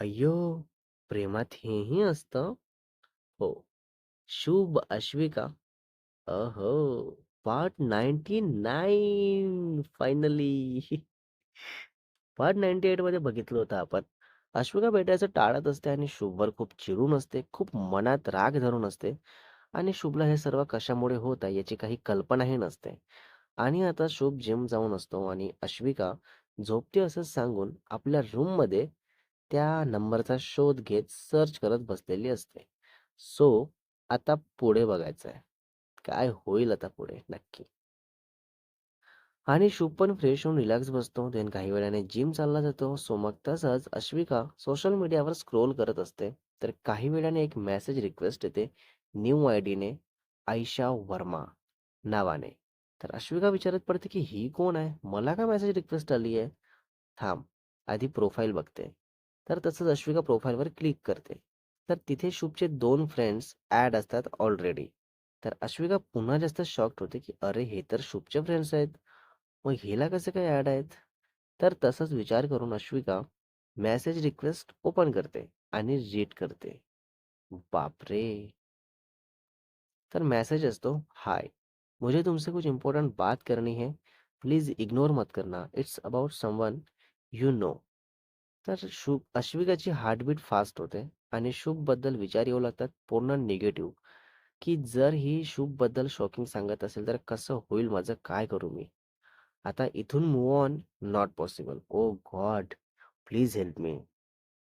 अय्यो! प्रेमात हेही असतं? हो. शुभ अश्विका. अहो! Part 99 finally. पार्ट 98 मध्ये बघितलं होतं आपण. अश्विका भेटायचं टाळत असते आणि शुभवर खूप चिडून असते, खूप मनात राग धरून असते आणि शुभला हे सर्व कशामुळे होत आहे याची काही कल्पनाही नसते. आणि आता शुभ जिम जाऊन असतो आणि अश्विका झोपते असं सांगून आपल्या रूममध्ये त्या नंबरचा शोध घेत सर्च करत बसलेली असते. सो आता पुढे बघायचं आहे. काय होईल आता पुढे नक्की. आणि शुभ पण फ्रेश होऊन रिलॅक्स बसतो. देन काही वेळाने जिम चालला जातो. सो मग तसंच अश्विका सोशल मीडियावर स्क्रोल करत असते. तर काही वेळाने एक मेसेज रिक्वेस्ट येते न्यू आयडीने आयशा वर्मा नावाने. तर अश्विका विचारत पडते की ही कोण आहे? मला का मेसेज रिक्वेस्ट आली आहे? थांब, आधी प्रोफाईल बघते. तर तसंच अश्विका प्रोफाईलवर क्लिक करते. तर तिथे शुभचे दोन फ्रेंड्स ॲड असतात ऑलरेडी. तर अश्विका पुन्हा जास्त शॉक्ड होते की अरे हे तर शुभचे फ्रेंड्स आहेत. मग हिला कसे काय ॲड आहेत? तर तसंच विचार करून अश्विका मेसेज रिक्वेस्ट ओपन करते आणि रीड करते. बापरे! तर मेसेज असतो, हाय, मुझे तुमसे कुछ इम्पोर्टेंट बात करनी है. प्लीज़ इग्नोर मत करना. It's about someone you know. तर शुभ अश्विकाची हार्टबीट फास्ट होते आणि शुभबद्दल विचार येऊ लागतात पूर्ण निगेटिव्ह, की जर ही शुभबद्दल शॉकिंग सांगत असेल तर कसं होईल माझं? काय करू मी? आता इथून move on not possible. Oh god! Please help me.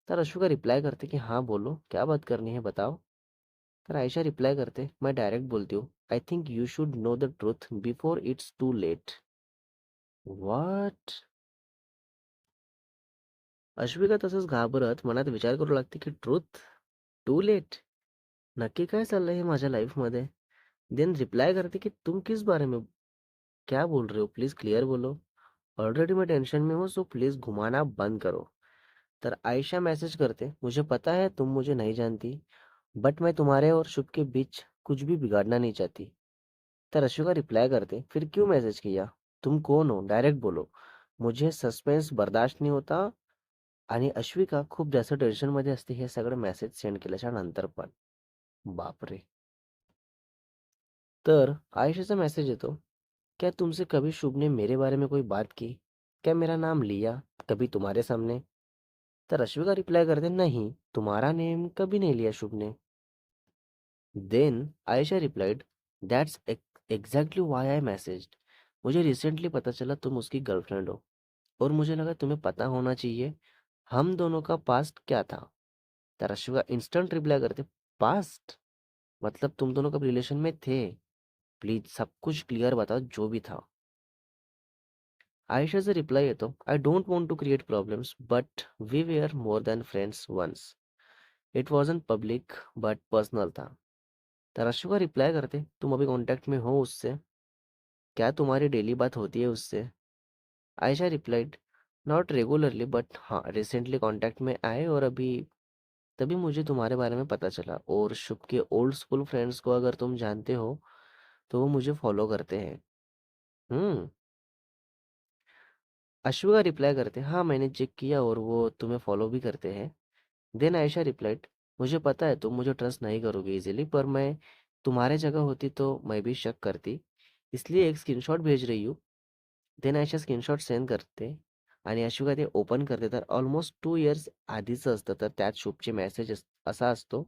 तर अशुका रिप्लाय करते की हाँ बोलो, क्या बात करनी है बताओ. तर आयशा रिप्लाय करते, मैं डायरेक्ट बोलती हूँ. I think you should know the truth before it's too late. What Ashwika तसंच घाबरत मनात विचार करू लागते की ट्रुथ? To late? नक्की काय चाललंय हे माझ्या लाईफमध्ये? देन रिप्लाय करते की तुम किस बारे में क्या बोल रहे हो? प्लीज़ क्लियर बोलो. ऑलरेडी मैं टेंशन में हूँ सो प्लीज़ घुमाना बंद करो. तर आयशा मैसेज करते, मुझे पता है तुम मुझे नहीं जानती, बट मैं तुम्हारे और शुभ के बीच कुछ भी बिगाड़ना नहीं चाहती. तर अश्विका रिप्लाई करते, फिर क्यों मैसेज किया? तुम कौन हो? डायरेक्ट बोलो. मुझे सस्पेंस बर्दाश्त नहीं होता. आणि अश्विका खूप जास्त टेन्शनमध्ये असते हे सगळं मेसेज सेंड केल्याच्या नंतर पण. बापरे! तर आयशाचा मेसेज येतो, क्या तुमसे कभी शुभ ने मेरे बारे में कोई बात की? क्या मेरा नाम लिया कभी तुम्हारे सामने? तर अश्विका रिप्लाय करते, नहीं, तुम्हारा नेम कभी नहीं लिया शुभ ने. Then Ayesha replied, that's exactly why I message मुझे रिसेंटली पता चला तुम उसकी गर्लफ्रेंड हो और मुझे लगा तुम्हें पता होना चाहिए हम दोनों का पास्ट क्या था. तर अश्विका इंस्टंट रिप्लाय करते, पास्ट? मतलब तुम दोनों कब रिलेशन में थे? प्लीज़ सब कुछ क्लियर बताओ जो भी था. आयशा से रिप्लाई रिप्लाय येतो, I don't want to create problems but we were more than friends once it wasn't public but personal था. तर अश्विका रिप्लाय करते, तुम अभी कॉन्टैक्ट में हो उससे? क्या तुम्हारी डेली बात होती है उससे? Ayesha replied, not regularly but हाँ रिसेंटली कॉन्टैक्ट में आए और अभी तभी मुझे तुम्हारे बारे में पता चला और शुभ के ओल्ड स्कूल फ्रेंड्स को अगर तुम जानते हो तो वो मुझे फॉलो करते हैं. हम्म. अश्विका रिप्लाई करते, हाँ मैंने चेक किया और वो तुम्हें फॉलो भी करते हैं. देन आयशा रिप्लाइड, मुझे पता है तुम मुझे ट्रस्ट नहीं करोगे इजीली पर मैं तुम्हारे जगह होती तो मैं भी शक करती. इसलिए एक स्क्रीनशॉट भेज रही हूँ. देन आयशा स्क्रीनशॉट सेंड करते आणि अश्विका ते ओपन करते तर ऑलमोस्ट 2 इयर्स आधीचं असतं. तर त्यात शुभचे मेसेज असा असतो,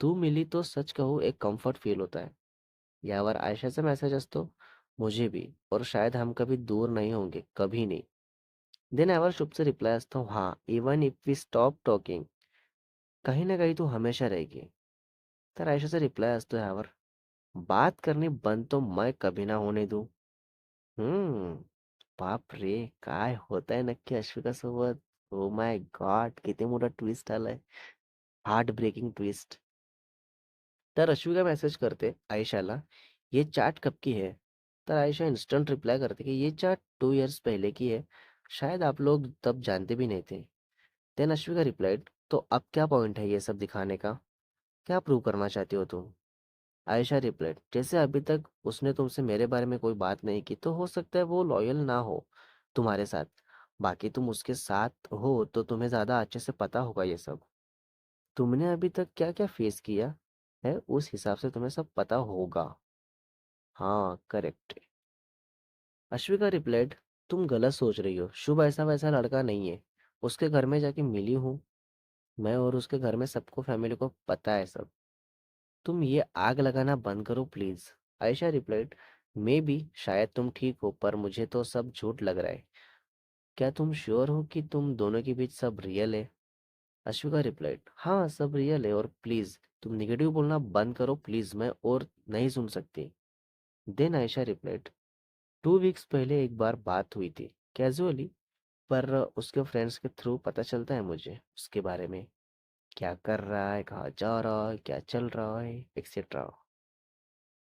तू मिली तो सच कहूँ एक कंफर्ट फील होता है. यावर आयशाचा मेसेज असतो, मुझे भी और शायद हम कभी दूर नहीं होंगे, कभी नहीं. देन यावर शुभचा रिप्लाय असतो, हाँ even if we stop talking कहीं ना कहीं तू हमेशा रहेगी. तर आयशाचा रिप्लाय असतो यावर, बात करनी बंद तो मैं कभी ना होने दूँ. हम्म. बापरे! काय होतंय नक्की अश्विकासोबत? Oh my god! किती मोठा ट्विस्ट आलाय. Heart breaking twist. तर अश्विका मेसेज करते आयशाला, ये चैट कब की है? तर आयशा इंस्टेंट रिप्लाई करते कि ये चैट 2 इयर्स पहले की है. शायद आप लोग तब जानते भी नहीं थे. देन अश्विका रिप्लाइड, तो अब क्या पॉइंट है ये सब दिखाने का? क्या प्रूव करना चाहती हो तुम? आयशा रिप्लाइड, जैसे अभी तक उसने तुमसे मेरे बारे में कोई बात नहीं की तो हो सकता है वो लॉयल ना हो तुम्हारे साथ. बाकी तुम उसके साथ हो तो तुम्हें ज़्यादा अच्छे से पता होगा ये सब। तुमने अभी तक क्या-क्या फेस किया है उस हिसाब से तुम्हें सब पता होगा। हाँ, करेक्ट। अश्विका रिप्लाइड तुम गलत सोच रही हो। शुभ ऐसा वैसा लड़का नहीं है। उसके घर में जाके मिली हूँ मैं और उसके घर में सबको फैमिली को पता है सब। तुम ये आग लगाना बंद करो, please. Ayesha replied, maybe शायद तुम ठीक हो, पर मुझे तो सब झूठ लग रहा है। क्या तुम श्योर हो कि तुम दोनों के बीच सब रियल है? अश्विका रिप्लाइड हाँ सब रियल है और प्लीज़, तुम निगेटिव बोलना बंद करो, प्लीज़, मैं और नहीं सुन सकती then Ayesha replied, two weeks पहले एक बार बात हुई थी, कैजुअली, पर उसके फ्रेंड्स के थ्रू पता चलता है मुझे, उसके बारे में क्या कर रहा है? कहाँ जा रहा है? क्या चल रहा है? एक्सेट्रा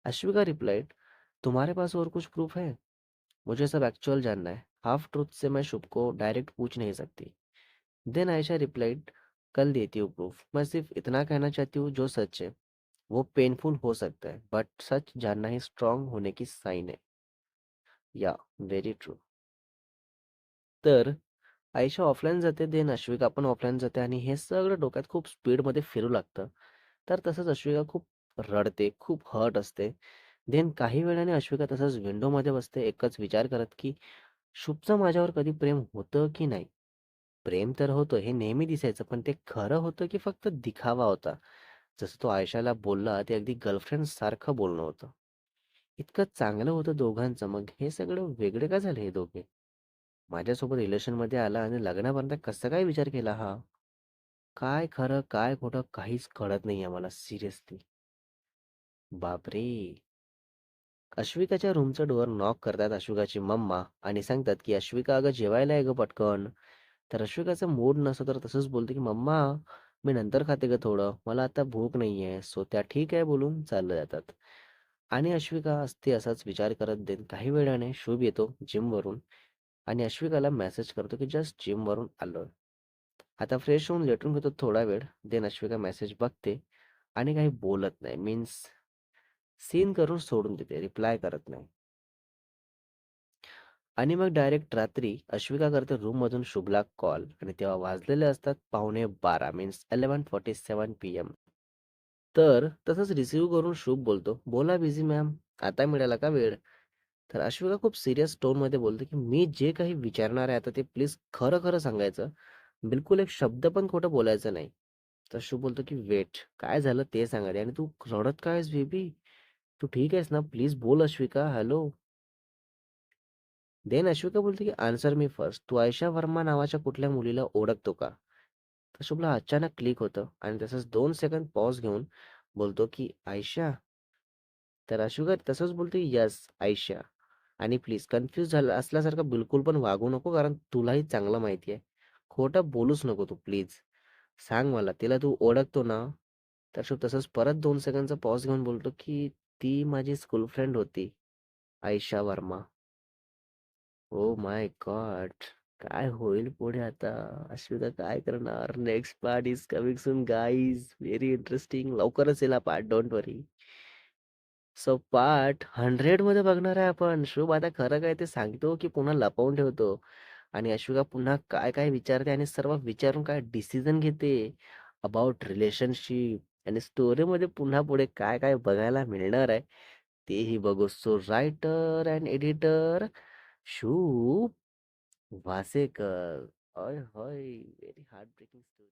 अश्विका रिप्लाइड तुम्हारे पास और कुछ प्रूफ है? मुझे सब एक्चुअल जानना है। हाफ़ ट्रूथ से मैं शुभ को डायरेक्ट पूछ नहीं सकती. देन आयशा रिप्लाइड कल देती हूँ प्रूफ मैं सिर्फ़ इतना कहना चाहती हूँ जो सच है। वो पेनफुल हो सकता है बट सच जानना ही स्ट्रांग होने की साइन है। या वेरी ट्रू तर आयशा ऑफलाईन जाते देन अश्विका पण ऑफलाईन जाते आणि हे सगळं डोक्यात खूप स्पीडमध्ये फिरू लागतं. तर तसंच अश्विका खूप रडते खूप हर्ट असते. देन काही वेळाने अश्विका तसंच विंडोमध्ये बसते एकच विचार करत की शुभचं माझ्यावर कधी प्रेम होतं की नाही? प्रेम तर होतं हे नेहमी दिसायचं पण ते खरं होतं की फक्त दिखावा होता. जसं तो आयशाला बोलला ते अगदी गर्लफ्रेंड सारखं बोलणं होतं. इतकं चांगलं होतं दोघांचं मग हे सगळं वेगळे का झाले हे दोघे? माझ्यासोबत रिलेशनमध्ये आला आणि लग्नापर्यंत कसं काय विचार केला हा? काय खरं काय खोटं काहीच कळत नाही आम्हाला सिरियसली बापरे! अश्विकाच्या रूमचं डोअर नॉक करतात अश्विकाची मम्मा आणि सांगतात की अश्विका अगं जेवायला आहे ग पटकन. तर अश्विकाचा मूड नसतो तर तसंच बोलते की मम्मा मी नंतर खाते ग थोडं. मला आता भूक नाही आहे सो त्या ठीक आहे बोलून चाललं जातात. आणि अश्विका असते असाच विचार करत देत काही वेळाने शुभ येतो जिमवरून आणि अश्विकाला मेसेज करतो की जस्ट जिमवरून आलोय. आता फ्रेश होऊन लेटून घेतो थोडा वेळ. देन अश्विका मेसेज बघते आणि काही बोलत नाही. मीन्स सीन करून सोडून देते. रिप्लाय करत नाही. आणि मग डायरेक्ट रात्री अश्विका करते रूम मधून शुभला कॉल आणि तेव्हा वाजलेले असतात पावणे बारा. Means eleven forty seven P M तर तसंच रिसिव्ह करून शुभ बोलतो. बोला बिझी मॅम आता मिळाला का वेळ? तर अश्विका खूप सिरियस टोनमध्ये बोलतो की मी जे काही विचारणार आहे आता ते प्लीज खरं खरं सांगायचं. बिलकुल एक शब्द पण खोटं बोलायचं नाही. तर शुभ बोलतो की वेट काय झालं ते सांगा आणि तू रडत काय बेबी? तू ठीक आहेस ना? प्लीज बोल अश्विका. हॅलो देन अश्विका बोलते की आन्सर मी फर्स्ट तू आयशा वर्मा नावाच्या कुठल्या मुलीला ओळखतो का? तर शुभला अचानक क्लिक होतं आणि तसंच दोन सेकंद पॉज घेऊन बोलतो की आयशा. तर अश्विका तसंच बोलते यस आयशा. आणि प्लीज कन्फ्यूज झाला असल्यासारखं बिलकुल पण वागू नको कारण तुलाही चांगलं माहिती आहे. खोटं बोलूच नको तू प्लीज सांग मला तिला तू ओळखतो ना? तर शुभ तसंच परत दोन सेकंडचा पॉज घेऊन बोलतो की ती माझी स्कूल फ्रेंड होती Ayesha Verma. Oh my god काय होईल पुढे आता? अश्विता काय करणार? Next part is coming soon guys very interesting लवकरच येईल part don't worry so part हंड्रेडमध्ये बघणार आहे आपण. शुभ आता खरं काय ते सांगतो की पुन्हा लपवून ठेवतो. आणि अश्विका पुन्हा काय काय विचारते आणि सर्व विचारून काय डिसिजन घेते अबाउट रिलेशनशिप आणि स्टोरीमध्ये पुन्हा पुढे काय काय बघायला मिळणार आहे तेही बघू. So writer and editor Shubh Wasekar. होय होय व्हेरी हार्ट ब्रेकिंग स्टोरी